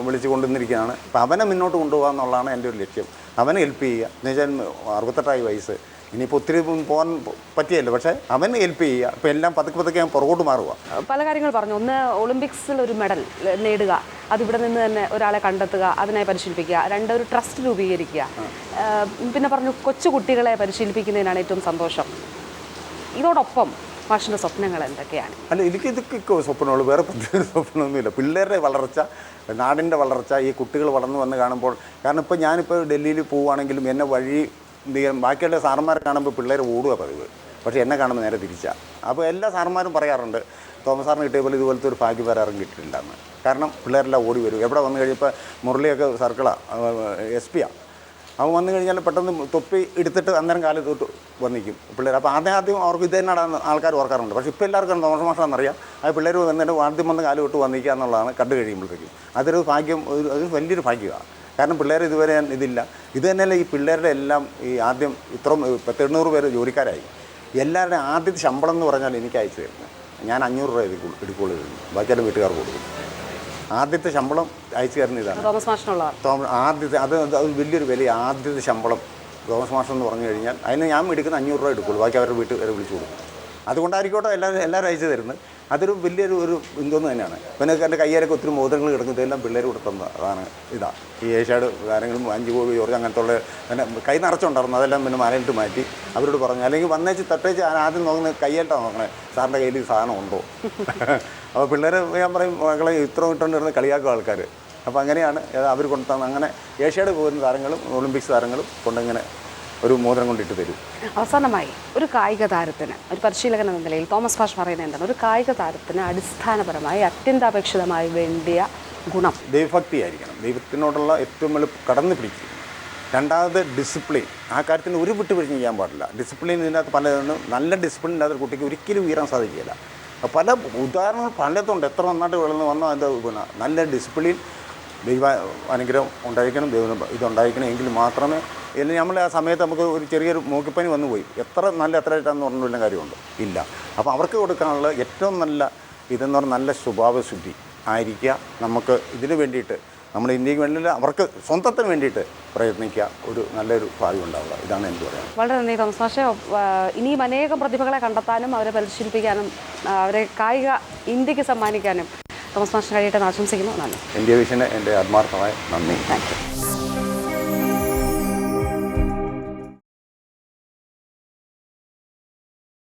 വിളിച്ചു കൊണ്ടുവന്നിരിക്കുകയാണ്. അപ്പോൾ അവനെ മുന്നോട്ട് കൊണ്ടുപോകാന്നുള്ളതാണ് എന്റെ ഒരു ലക്ഷ്യം. അവനെ ഹെൽപ്പ് ചെയ്യുക. എന്ന് വെച്ചാൽ അറുപത്തെട്ടായി വയസ്സ്. ഇനിയിപ്പോൾ ഒത്തിരി പോകാൻ പറ്റിയല്ലോ. പക്ഷേ അവൻ ഹെൽപ്പ് ചെയ്യുക. അപ്പോൾ എല്ലാം പതുക്കെ പതുക്കെ ഞാൻ പുറകോട്ട് മാറുക. പല കാര്യങ്ങൾ പറഞ്ഞു. ഒന്ന് ഒളിമ്പിക്സിൽ ഒരു മെഡൽ നേടുക. അതിവിടെ നിന്ന് തന്നെ ഒരാളെ കണ്ടെത്തുക അതിനായി പരിശീലിപ്പിക്കുക. രണ്ട് ഒരു ട്രസ്റ്റ് രൂപീകരിക്കുക. പിന്നെ പറഞ്ഞു കൊച്ചു കുട്ടികളെ പരിശീലിപ്പിക്കുന്നതിനാണ് ഏറ്റവും സന്തോഷം. ഇതോടൊപ്പം മാഷിന്റെ സ്വപ്നങ്ങൾ എന്തൊക്കെയാണ്? അല്ല എനിക്ക് ഇതൊക്കെ സ്വപ്നമുള്ളൂ. വേറെ പ്രത്യേക സ്വപ്നമൊന്നുമില്ല. പിള്ളേരുടെ വളർച്ച നാടിന്റെ വളർച്ച ഈ കുട്ടികൾ വളർന്നു വന്ന് കാണുമ്പോൾ. കാരണം ഇപ്പോൾ ഞാനിപ്പോൾ ഡൽഹിയിൽ പോവുകയാണെങ്കിലും എന്നെ വഴി എന്ത് ചെയ്യാം? ബാക്കിയുള്ള സാറന്മാരെ കാണുമ്പോൾ പിള്ളേർ ഓടുക പതിവ്. പക്ഷേ എന്നെ കാണുമ്പോൾ നേരെ തിരിച്ചാണ് അപ്പോൾ എല്ലാ സാറന്മാരും പറയാറുണ്ട് തോമസ് സാറിന് കിട്ടിയ പോലെ ഇതുപോലത്തെ ഒരു ഭാഗ്യ പരാറും കിട്ടിയിട്ടുണ്ടെന്ന് കാരണം പിള്ളേരെല്ലാം ഓടി വരും. എവിടെ വന്നു കഴിഞ്ഞപ്പോൾ മുരളിയൊക്കെ സർക്കിളാണ് എസ് പിയാണ് അവൻ വന്നു കഴിഞ്ഞാൽ പെട്ടെന്ന് തൊപ്പി എടുത്തിട്ട് അന്നേരം കാലത്ത് തൊട്ട് വന്നിക്കും പിള്ളേർ അപ്പോൾ ആദ്യം ആദ്യം അവർക്ക് ഇത് തന്നെയാണ് ആൾക്കാർ ഓർക്കാറുണ്ട്. പക്ഷേ ഇപ്പോൾ എല്ലാവർക്കും തോമസ് മാഷാണെന്നറിയാം ആ പിള്ളേർ വന്നിട്ട് ആദ്യം വന്ന് കാലം തൊട്ട് വന്നിക്കുക എന്നുള്ളതാണ് കണ്ടു കഴിയുമ്പോഴത്തേക്കും. അതൊരു ഭാഗ്യം ഒരു അത് വലിയൊരു ഭാഗ്യമാണ് കാരണം പിള്ളേർ ഇതുവരെ ഞാൻ ഇതില്ല. ഇത് തന്നെയല്ല ഈ പിള്ളേരുടെ എല്ലാം ഈ ആദ്യം ഇത്രയും പത്തെണ്ണൂറ് പേര് ജോലിക്കാരായി. എല്ലാവരുടെയും ആദ്യത്തെ ശമ്പളം എന്ന് പറഞ്ഞാൽ എനിക്ക് അയച്ചു തരുന്നത്. ഞാൻ അഞ്ഞൂറ് രൂപ എടുക്കുള്ളൂ എടുക്കുള്ളൂ ബാക്കിയെല്ലാം വീട്ടുകാർക്ക് കൊടുക്കും. ആദ്യത്തെ ശമ്പളം അയച്ചു തരുന്ന ഇതാണ്. തോമസ് ആദ്യത്തെ അത് അത് അത് വലിയൊരു വില ആദ്യത്തെ ശമ്പളം തോമസ് മാഷം എന്ന് പറഞ്ഞു കഴിഞ്ഞാൽ അതിന് ഞാൻ എടുക്കുന്ന അഞ്ഞൂറ് രൂപ എടുക്കുള്ളൂ. ബാക്കി അവരുടെ വീട്ടുകാരെ വിളിച്ചു കൊടുക്കും. അതുകൊണ്ടായിരിക്കോട്ടെ എല്ലാവരും എല്ലാവരും അയച്ചു തരുന്നത്. അതൊരു വലിയൊരു ഒരു ഇതൊന്നും തന്നെയാണ്. പിന്നെ എന്റെ കയ്യിലൊക്കെ ഒത്തിരി മോതിരങ്ങൾ കിടക്കുന്നത് എല്ലാം പിള്ളേർ കൊടുത്തുന്ന അതാണ് ഇതാ. ഈ ഏഷ്യാഡ് കാര്യങ്ങളും അഞ്ച് കോഴി ജോർജ് അങ്ങനത്തെ ഉള്ള പിന്നെ കൈ നിറച്ചുണ്ടായിരുന്നു. അതെല്ലാം പിന്നെ മലയിട്ട് മാറ്റി അവരോട് പറഞ്ഞു. അല്ലെങ്കിൽ വന്നേച്ച് തട്ടേച്ച് ഞാൻ ആദ്യം നോക്കുന്നത് കയ്യേട്ടാണ് നോക്കണേ. സാറിന്റെ കയ്യിൽ ഈ സാധനം ഉണ്ടോ? അപ്പോൾ പിള്ളേർ ഞാൻ പറയും മക്കളെ ഇത്ര ഇട്ടുകൊണ്ടിരുന്ന് കളിയാക്കും ആൾക്കാർ അപ്പോൾ അങ്ങനെയാണ്. അവർ കൊണ്ടുതന്ന അങ്ങനെ ഏഷ്യയുടെ പോകുന്ന താരങ്ങളും ഒളിമ്പിക്സ് താരങ്ങളും കൊണ്ടിങ്ങനെ ഒരു മോതിരം കൊണ്ടിട്ട് തരും. അവസാനമായി ഒരു കായിക താരത്തിന് ഒരു പരിശീലകൻ എന്ന നിലയിൽ തോമസ് ഭാഷ പറയുന്നത് എന്താണ്? ഒരു കായിക താരത്തിന് അടിസ്ഥാനപരമായി അത്യന്താപേക്ഷിതമായി വേണ്ടിയ ഗുണം. ദൈവഭക്തി ആയിരിക്കണം ദൈവത്തിനോടുള്ള ഏറ്റവും വലിയ കടന്നു പിടിക്കും രണ്ടാമത് ഡിസിപ്ലിൻ ആ കാര്യത്തിന് ഒരു വിട്ടുവീഴ്ച ചെയ്യാൻ പാടില്ല. ഡിസിപ്ലിൻ ഇതിനകത്ത് പലതും നല്ല ഡിസിപ്ലിൻ ഇല്ലാത്ത കുട്ടിക്ക് ഒരിക്കലും ഉയരാൻ സാധിക്കില്ല പല ഉദാഹരണങ്ങൾ പലതുണ്ട്. എത്ര നന്നായിട്ട് വളർന്ന് വന്നോ അതിന്റെ നല്ല ഡിസിപ്ലിൻ ദൈവ അനുഗ്രഹം ഉണ്ടായിരിക്കണം ദൈവം ഇതുണ്ടായിരിക്കണം എങ്കിൽ മാത്രമേ അല്ലെങ്കിൽ നമ്മൾ ആ സമയത്ത് നമുക്ക് ഒരു ചെറിയൊരു മൂക്കിപ്പനി വന്നു പോയി. എത്ര നല്ല എത്ര ആയിട്ടാന്ന് പറഞ്ഞില്ല കാര്യമുണ്ട്. ഇല്ല. അപ്പോൾ അവർക്ക് കൊടുക്കാനുള്ള ഏറ്റവും നല്ല ഇതെന്ന് പറഞ്ഞാൽ നല്ല സ്വഭാവശുദ്ധി ആയിരിക്കുക. നമുക്ക് ഇതിന് വേണ്ടിയിട്ട് നമ്മൾ ഇന്ത്യയ്ക്ക് വേണ്ടി അവർക്ക് സ്വന്തത്തിന് വേണ്ടിയിട്ട് പ്രയത്നിക്കുക. ഒരു നല്ലൊരു ഭാവി ഉണ്ടാവുക. ഇതാണ് എനിക്ക് പറയുന്നത് വളരെ നന്ദി തോമസ്. പക്ഷേ ഇനിയും അനേകം പ്രതിഭകളെ കണ്ടെത്താനും അവരെ പരിശീലിപ്പിക്കാനും അവരെ കായിക ഇന്ത്യയ്ക്ക് സമ്മാനിക്കാനും തോമസ് മാഷിന് കഴിയട്ടെ എന്ന് ആശംസിക്കുന്നു. നന്ദി. ഇന്ത്യ വിഷന് എന്റെ ആത്മാർത്ഥമായ നന്ദി. Thank you.